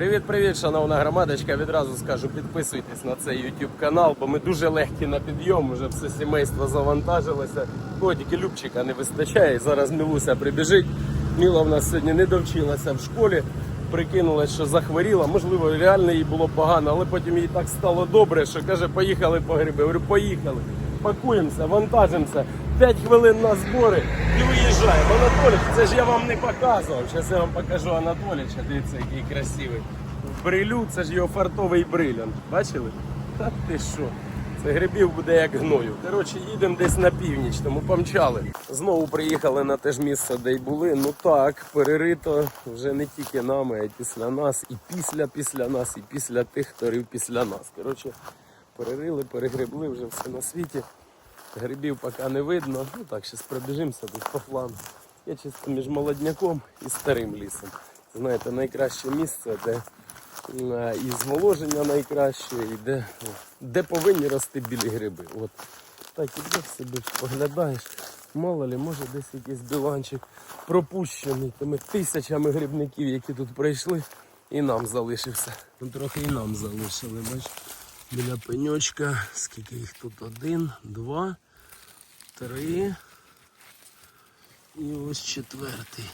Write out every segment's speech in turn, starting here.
Привіт-привіт, шановна громадочка. Відразу скажу, підписуйтесь на цей YouTube канал, бо ми дуже легкі на підйом. Уже все сімейство завантажилося. О, Любчика не вистачає. Зараз Мілуся прибіжить. Міла в нас сьогодні не довчилася в школі. Прикинулась, що захворіла. Можливо, реально їй було погано, але потім їй так стало добре, що каже, поїхали по гриби. Я говорю, поїхали. Пакуємося, вантажимося. 5 хвилин на збори і виїжджаємо. Анатолій, це ж я вам не показував. Зараз я вам покажу Анатоліча. Дивіться, який красивий. В брилю це ж його фартовий брилянт. Бачили? Та ти що? Це грибів буде як гною. Коротше, їдемо десь на північ, тому помчали. Знову приїхали на те ж місце, де й були. Ну так, перерито вже не тільки нами, а й після нас, і після після нас, і після тих, хто рив після нас. Коротше, перерили, перегребли вже все на світі. Грибів поки не видно. Ну так, зараз пробіжимося тут по плану. Я чисто між молодняком і старим лісом. Знаєте, найкраще місце, де е, і зволоження найкраще, і де, де повинні рости білі гриби. От. Так, ідеш собі, поглядаєш. Мало ли, може десь якийсь біланчик пропущений тими тисячами грибників, які тут прийшли, і нам залишився. Ну, трохи і нам залишили, бач. Біля пеньочка, скільки їх тут? Один, два, три. І ось четвертий.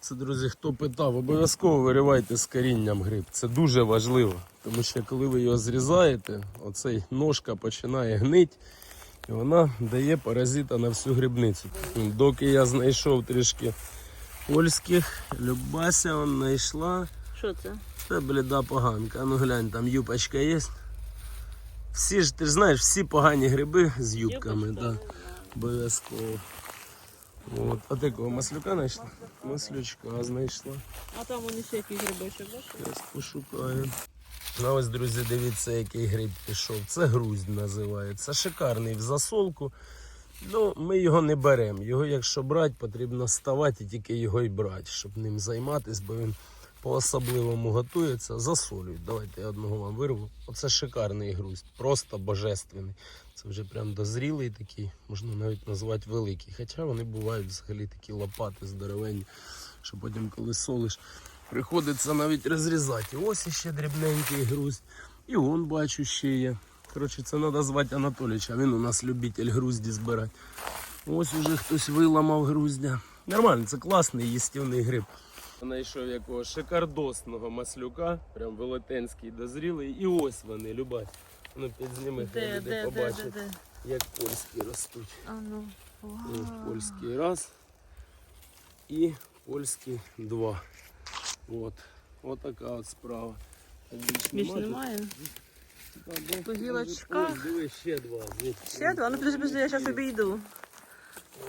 Це, друзі, хто питав, обов'язково виривайте з корінням гриб. Це дуже важливо. Тому що коли ви його зрізаєте, оцей ножка починає гнить, і вона дає паразита на всю грибницю. Доки я знайшов трішки польських, Любася знайшла. Що це? Це бліда поганка. Ну глянь, там юпочка є. Всі ж, ти ж знаєш, всі погані гриби з юбками, Юбочка, да. Обов'язково. От. А ти кого маслюка знайшла? Маслючка знайшла. А там вони ще якийсь грибочок, бачиш? Зараз пошукаю. А ось, друзі, дивіться, який гриб пішов. Це груздь називається. Шикарний в засолку. Ну, ми його не беремо. Його, якщо брати, потрібно ставати і тільки його й брати, щоб ним займатися, бо він по-особливому готується. Засолюють. Давайте я одного вам вирву. Оце шикарний груздь, просто божественний. Це вже прям дозрілий такий, можна навіть назвати великий. Хоча вони бувають взагалі такі лопати здоровенні, що потім, коли солиш, приходиться навіть розрізати. Ось іще дрібненький груздь. І он бачу ще є. Коротше, це треба звати Анатолійча, він у нас любитель грузді збирати. Ось уже хтось виламав груздя. Нормально, це класний їстівний гриб. Знайшов якого шикардосного маслюка, прям велетенський дозрілий. І ось вони, любать. Ну, підзніми, хай Де, люди де, де, де, де? як польські ростуть. А ну. Ось Вау. польський раз і польський два. От. От така от справа. Більш немає. По гілочках. Диви, ще два. Ще два? Ну подожди, подожди, я зараз обійду.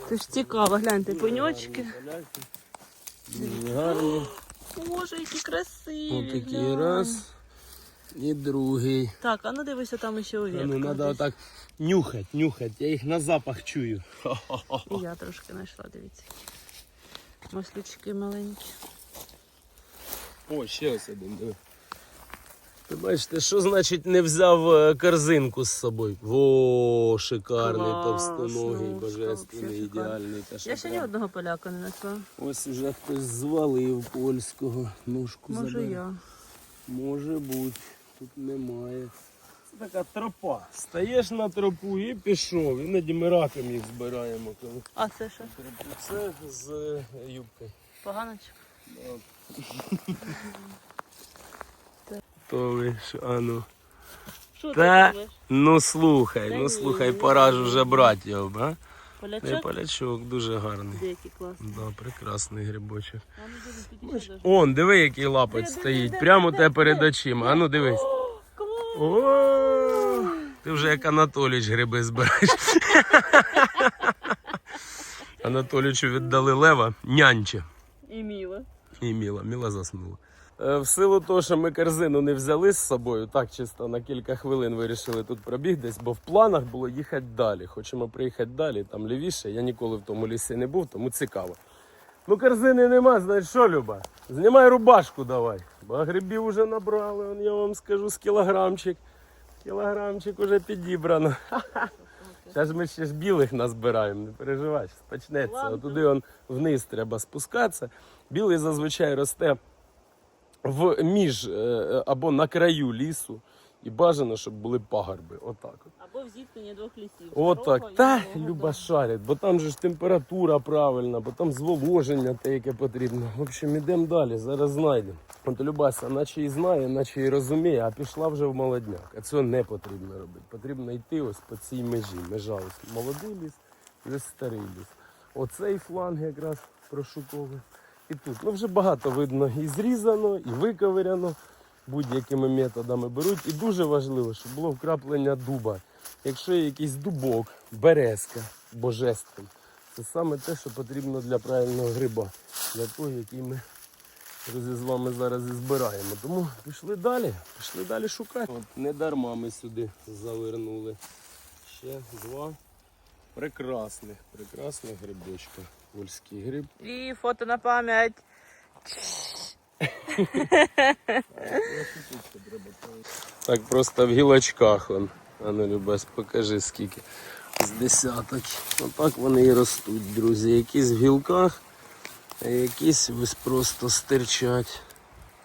Це ж цікаво, гляньте, пеньочки. Гарні. Дуже гарні. Боже, які красиві. Ось такий раз. І другий. Так, а ну дивися, там ще у А Ну, треба отак нюхати, нюхати. Я їх на запах чую. І я трошки знайшла, дивіться. Маслючки маленькі. О, ще ось один, диви. Ви бачите, що значить не взяв е, корзинку з собою? Во, шикарний, Клас, товстоногий, ну, божественний, шикарно. ідеальний. Та Я ще ні одного поляка не знайшла. Ось уже хтось звалив польського. Ножку Може забере. я. Може бути, тут немає. Це така тропа. Стаєш на тропу і пішов. Іноді ми раком їх збираємо. Коли А це що? Це з е, юбкою. Поганочка? То ви а ну. Що Та, ти робиш? ну слухай, Та ну ні, слухай, ну, пора ж вже брати його, а? Не Полячок? полячок, дуже гарний. Класні. Да, прекрасний грибочок. А ну дивись, тут ще даже. Он, диви, який де, стоїть, прямо де? перед очима. А ну дивись. О, клас! О, ти вже як Анатоліч гриби збираєш. Анатолічу віддали лева, нянче. І міло. І Міла, Міла заснула. Е, В силу того, що ми корзину не взяли з собою, так чисто на кілька хвилин вирішили тут пробігтись, бо в планах було їхати далі. Хочемо приїхати далі, там лівіше. Я ніколи в тому лісі не був, тому цікаво. Ну, корзини нема, знаєш що, Люба? Знімай рубашку давай. Бо грибів вже набрали, я вам скажу, з кілограмчик. Кілограмчик уже підібрано. Зараз ми ще ж білих назбираємо, не переживай, щас почнеться. Туди вниз треба спускатися. Білий зазвичай росте в між е, або на краю лісу. І бажано, щоб були пагорби. Отак. От. Або в зіткненні двох лісів. Отак. Та люба дому. шарить, бо там же ж температура правильна, бо там зволоження те, яке потрібно. В общем, ідемо далі, зараз знайдемо. От Любася, наче і знає, наче і розуміє, а пішла вже в молодняк. А цього не потрібно робити. Потрібно йти ось по цій межі. Межа ось молодий ліс і ось старий ліс. Оцей фланг якраз прошуковий. І тут. Ну вже багато видно і зрізано, і виковиряно будь-якими методами беруть. І дуже важливо, щоб було вкраплення дуба. Якщо є якийсь дубок, березка, божественна, це саме те, що потрібно для правильного гриба, для того, який ми з вами зараз і збираємо. Тому пішли далі, пішли далі шукати. От не дарма ми сюди завернули. Ще два прекрасних, прекрасних грибочка. Польський гриб. І фото на пам'ять. Так просто в гілочках он. А ну, Любес, покажи скільки. З десяток. Отак вони і ростуть, друзі. Якісь в гілках, а якісь ось просто стирчать.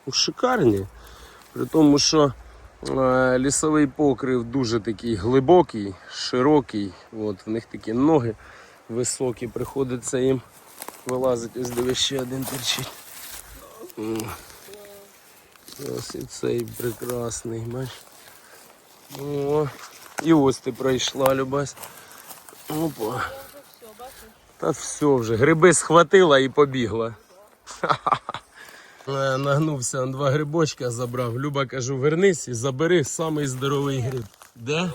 Ну, Шикарні. При тому, що е, лісовий покрив дуже такий глибокий, широкий. От, в них такі ноги високі, приходиться їм вилазити. Ось дивись, ще один терчить. М. Ось і цей прекрасний, бач. І ось ти пройшла, Любась. Опа. Та все вже. Гриби схватила і побігла. Е, Нагнувся, два грибочка забрав. Люба кажу, вернись і забери самий здоровий гриб. Де?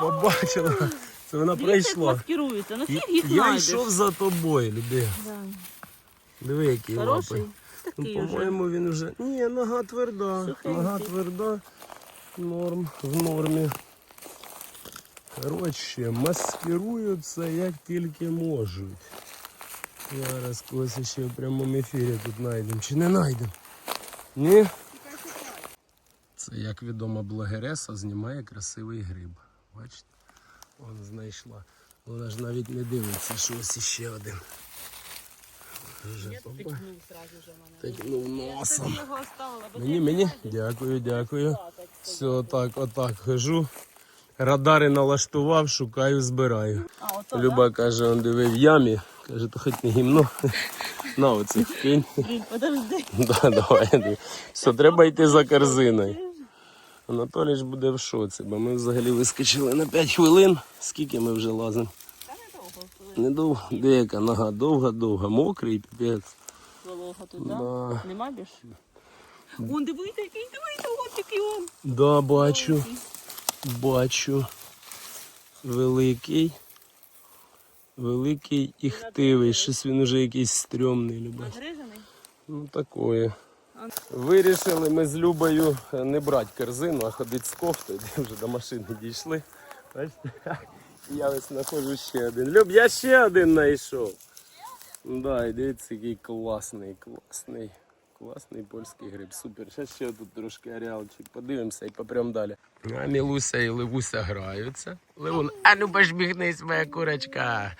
Побачила. Це вона прийшла. маскирується. Ну фіг їх Я знайдеш. йшов за тобою, Любі. Да. Диви, які Хороший? лапи. Ну, Такий по-моєму, він вже. Ні, нога тверда. Сухенький. Нога тверда. Норм, в нормі. Коротше, маскируються як тільки можуть. Зараз когось ще в прямому ефірі тут знайдемо. Чи не знайдемо? Ні? Це, як відомо, блогереса знімає красивий гриб. Бачите? Вон знайшла. Вона ж навіть не дивиться, що ось іще один. Вже Я тикнув. Тикнув носом. Мені, мені. Дякую, дякую. Все, отак, отак хожу. Радари налаштував, шукаю, збираю. А, ото, Люба каже, он диви в ямі. Каже, то хоч не гімно. На оце кинь. подожди. Да, давай. Все, треба йти за корзиною. Анатолій ж буде в шоці, бо ми взагалі вискочили на 5 хвилин. Скільки ми вже лазимо? Та не довго. Недовго. Деяка нога довга-довга, мокрий, піпець. Волога тут, да? Да. Нема більш? Вон, дивися, який, дивися, от он. Да, бачу. Бачу. Великий. Великий і хтивий. Щось він уже якийсь стрьомний, Люба. Нагрижений? Ну такое. Вирішили ми з Любою не брати корзину, а ходити з кофтою, вже до машини дійшли. Бачите? Я ось знаходжу ще один. Люб, я ще один знайшов. Да, дивіться, який класний, класний, класний польський гриб. Супер. Зараз ще тут трошки ареалчик. Подивимося і попрям далі. А Мілуся і Левуся граються. Левун, а ну пошбігнись, моя курочка.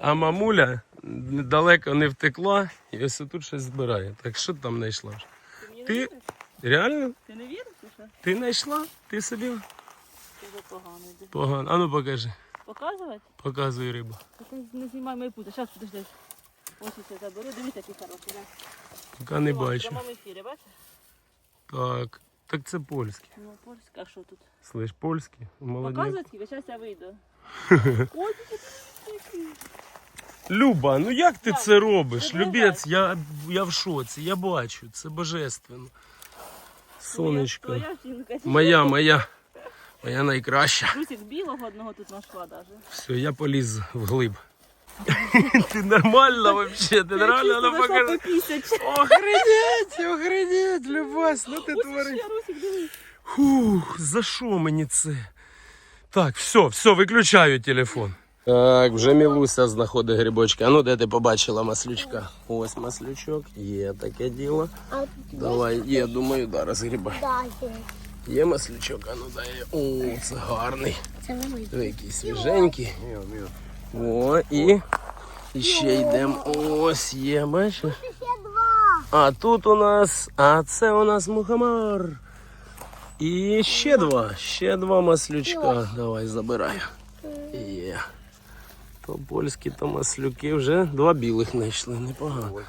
А мамуля далеко не втекла і ось тут щось збирає. Так що ти там знайшла? Ти Ти реально? Ти не віриш, що? Ти знайшла? Ти собі Ти поганий. Погано. Ану покажи. Показувати? Показуй рибу. Не знімай мої пути. Зараз подожди. Ось це заберу. Дивіться, який хороший. да? Поки не О, В прямому ефірі, бачиш? Так. Так це польське. Ну, польська, а що тут? Слиш, польське? Молодець. Показувати? Зараз я вийду. Ой, який. Люба, ну як ти це робиш? Любець, я, я в шоці, я бачу, це божественно. Сонечко. Моя, моя, моя найкраща. Русик білого одного тут знайшла даже. Все, я поліз вглиб. Ти нормально вообще? Ти нормально? Ну покажи. Охренеть, охренеть, Любась, ну ти твориш. Фух, за що мені це? Так, все, все, виключаю телефон. Так, вже Мілуся знаходить грибочки. А ну де ти побачила маслючка? Ось маслючок, є таке діло. Давай, є, думаю, зараз гриба. Є маслючок, а ну дай. О, це гарний. Це який свіженький. О, і, і ще йдемо. Ось є, бачиш? А тут у нас. А це у нас мухомор. І ще два. Ще два маслючка. Давай забирай. Є. То польські, то маслюки вже два білих знайшли, непогано.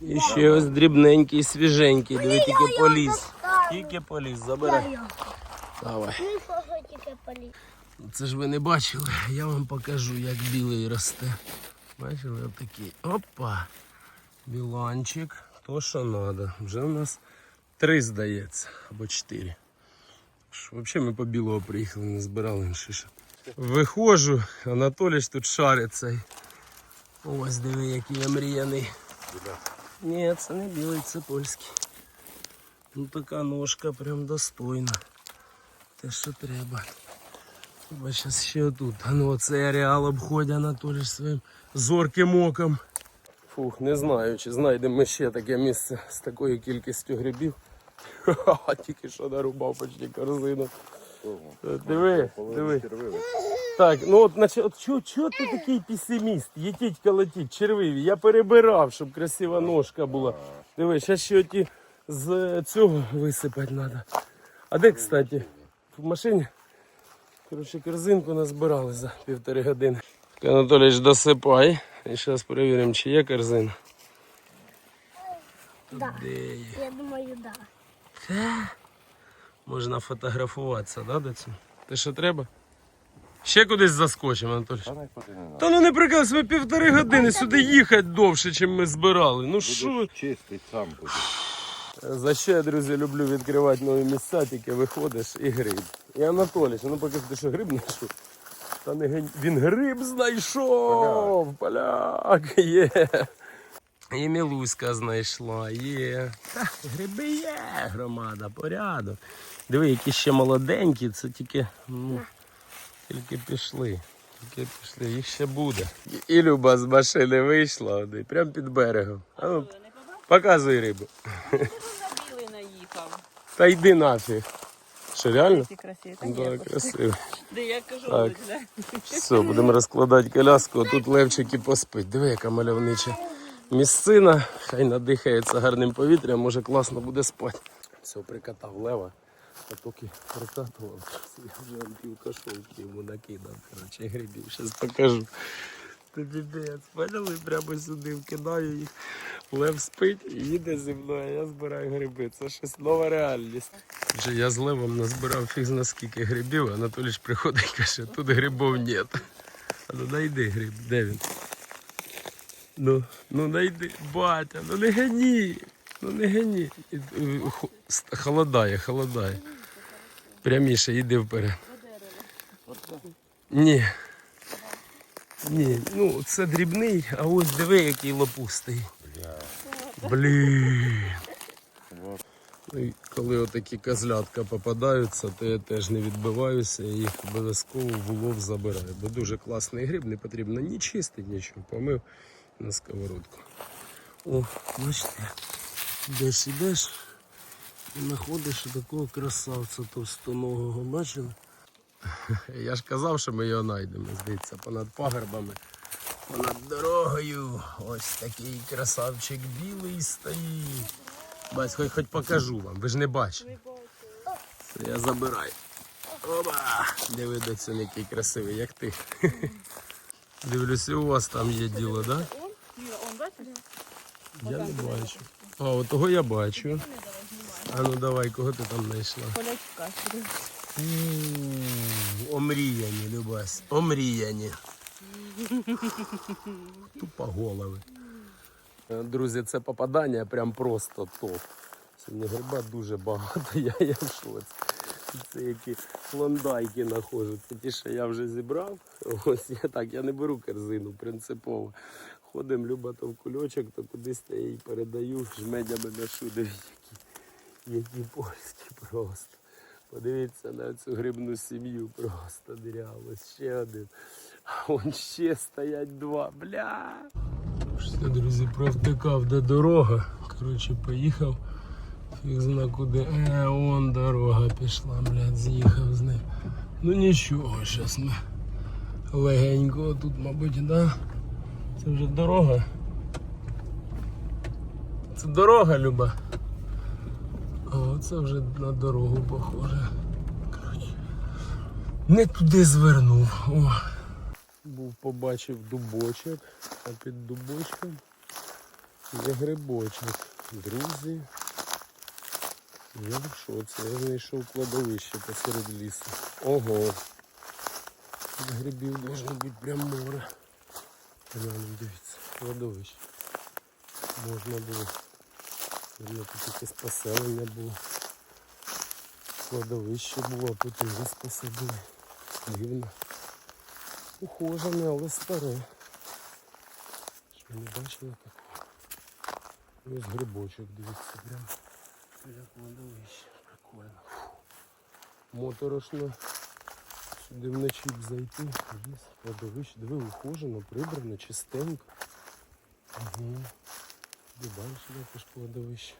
І ще ось дрібненький, свіженький. Диви, тільки поліз. Тільки поліз, забирай. Давай. Ну. Це ж ви не бачили, я вам покажу, як білий росте. Бачили, отакий. Опа. Біланчик. То, що треба. Вже у нас три, здається, або чотири. Взагалі ми по білого приїхали, не збирали шишок. Виходжу, Анатолій тут шарить цей. Ось диви, який я мріяний. Ні, це не білий, це польський. Ну така ножка прям достойна. Те, що треба. Хіба зараз ще тут. Ну оцей ареал обходить Анатолій своїм зорким оком. Фух, не знаю, чи знайдемо ми ще таке місце з такою кількістю грибів. Ха-ха, Тільки що нарубав почти корзину. Е, Диви, диви. Так, ну от, значить, от чого, чого ти такий песиміст? Єтіть колотіть, червиві. Я перебирав, щоб красива ножка була. Диви, зараз ще оті з цього висипати треба. А де, кстати? В машині? Коротше, корзинку назбирали за півтори години. Анатолійович, досипай. І зараз перевіримо, чи є корзина. Да. Я думаю, да. Можна фотографуватися, да, до цього? Ти що треба? Ще кудись заскочимо, Анатолій. Та ну не приказ, ми півтори години сюди їхати довше, ніж ми збирали. Ну що? Чистий сам буде. За що я, друзі, люблю відкривати нові місця, тільки виходиш і гриб. І Анатолій, ну поки ти що гриб знайшов? Та не гень... Він гриб знайшов! Поляк є. І Мілуська знайшла, є. Та, гриби є, громада, порядок. Диви, які ще молоденькі, це тільки, ну, тільки пішли. Тільки пішли, їх ще буде. І- І Люба з машини вийшла, один, прямо під берегом. А ну, показуй рибу. Наїхав. Та йди нафіг. Що реально? Красиві. Та Да, красиво. Де я кажу, Так. Все, будемо розкладати коляску, а тут левчик і поспить. Диви, яка мальовнича місцина. Хай надихається гарним повітрям, може класно буде спати. Все, прикатав лева, а поки прикатував, я вже пів йому накидав. Коротше, грибів, зараз покажу. Тоді піздець, поняли, прямо сюди вкидаю їх. Лев спить і їде зі мною, а я збираю гриби. Це щось нова реальність. Вже я з левом назбирав фіг зна скільки грибів, а Анатолій приходить і каже, тут грибов нет. А ну найди гриб, де він? Ну, ну найди, батя, ну не гані, ну не. І, ст- Холодає, холодає. Пряміше, йди вперед. Ні. Ні, ну це дрібний, а ось диви, який лопустий. Блін. І коли отакі козлятка попадаються, то я теж не відбиваюся, я їх обов'язково в улов забираю. Бо дуже класний гриб, не потрібно ні чистити, нічого. Помив на сковородку. О, бачите, ідеш, ідеш і знаходиш такого красавця товстоногого, бачили? Я ж казав, що ми його знайдемо, здається, понад пагорбами, понад дорогою. Ось такий красавчик білий стоїть. Бать, хоч, хоч покажу вам, ви ж не бачите. Це я забираю. Оба! Диви, доця, який красивий, як ти. Дивлюся, у вас там є діло, так? Да? Я не бачу. А, от того я бачу. А ну давай, кого ти там знайшла? Полячка. Омріяні, Любась. Омріяні. Тупо голови. Друзі, це попадання прям просто топ. Сьогодні гриба дуже багато, я, я в шоці. Це які клондайки знаходжу. Це ті, що я вже зібрав. Ось я так, я не беру корзину принципово. Ходимо, Люба в кульочок, то кудись я їй передаю, жмедями ношу. Дивіться, які, які польські просто. Подивіться на цю грибну сім'ю, просто диряло. Ще один. А вон ще стоять два. Бля. Все, друзі, провтикав, де дорога. Коротше, поїхав. Фіг зна куди. Е, вон дорога пішла, блядь, з'їхав з нею. Ну нічого, зараз ми легенько тут, мабуть, да? Це вже дорога. Це дорога, Люба. О, це вже на дорогу похоже. Не туди звернув. О. Був побачив дубочок, а під дубочком є грибочок. Друзі. Я в шоці, я знайшов кладовище посеред лісу. Ого. Грибів должно бути прям море. Глянемо, дивіться, кладовище. Можна було. Видно, тут якесь поселення було. Кладовище було, а тут ліс посадили. Дивно. Ухожене, але старе. Що не бачили такого? Ось грибочок, дивіться, прям біля кладовища. Прикольно. Моторошно. Сюди вночі б зайти. Ліс, кладовище. Диви, ухожено, прибрано, чистенько. Угу. І далі також кладовище.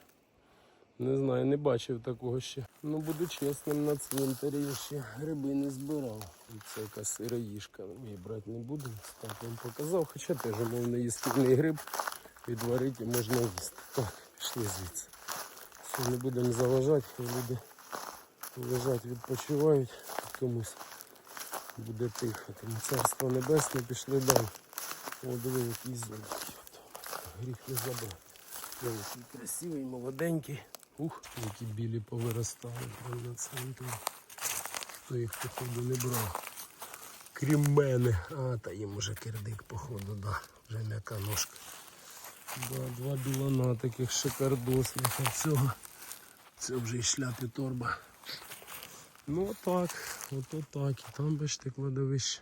Не знаю, не бачив такого ще. Ну буду чесним, на цвинтарі я ще гриби не збирав. І це якась сироїшка. Ми її брати не будемо. Так вам показав, хоча теж мов їстівний гриб. Відварити можна їсти. Так, пішли звідси. Все, не будемо заважати, люди лежать, відпочивають. Комусь буде тихо. Тому царство небесне пішли далі. О, диви, який зонтик. Гріх не забрати. Ой, який красивий, молоденький. Ух, які білі повиростали прямо на центрі. Хто їх походу не брав. Крім мене. А, та їм уже кирдик, походу, да. Вже м'яка ножка. Да, два білана таких шикардосних. А цього. Це вже і шляпі торба. Ну отак, ото так. І там бачите кладовище.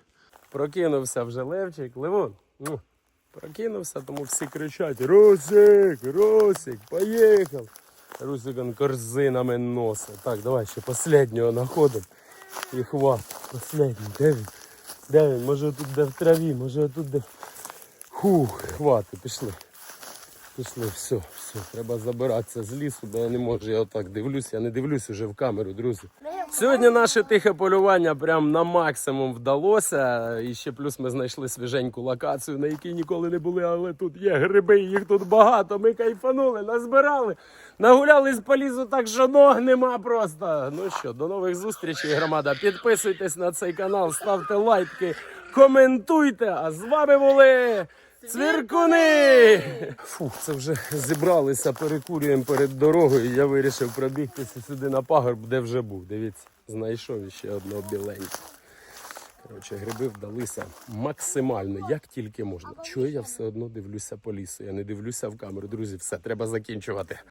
Прокинувся вже Левчик. Левон. Ну, прокинувся, тому всі кричать: Русик, Русик, поїхав. Русик он корзинами носить. Так, давай ще последнього знаходимо. І хват. Последній. Де він? Де він? Може тут де в траві, може тут де. Хух, хвати, пішли. Пішли, все, все, треба забиратися з лісу, бо я не можу, я отак дивлюсь, я не дивлюсь уже в камеру, друзі. Сьогодні наше тихе полювання прям на максимум вдалося. І ще плюс ми знайшли свіженьку локацію, на якій ніколи не були, але тут є гриби, їх тут багато. Ми кайфанули, назбирали, нагулялись по лісу, так що ног нема просто. Ну що, до нових зустрічей, громада. Підписуйтесь на цей канал, ставте лайки, коментуйте. А з вами були. Цвіркуни! Фух, це вже зібралися, перекурюємо перед дорогою. Я вирішив пробігтися сюди на пагорб, де вже був. Дивіться, знайшов ще одного біленька. Коротше, гриби вдалися максимально, як тільки можна. Чого я все одно дивлюся по лісу? Я не дивлюся в камеру. Друзі, все, треба закінчувати.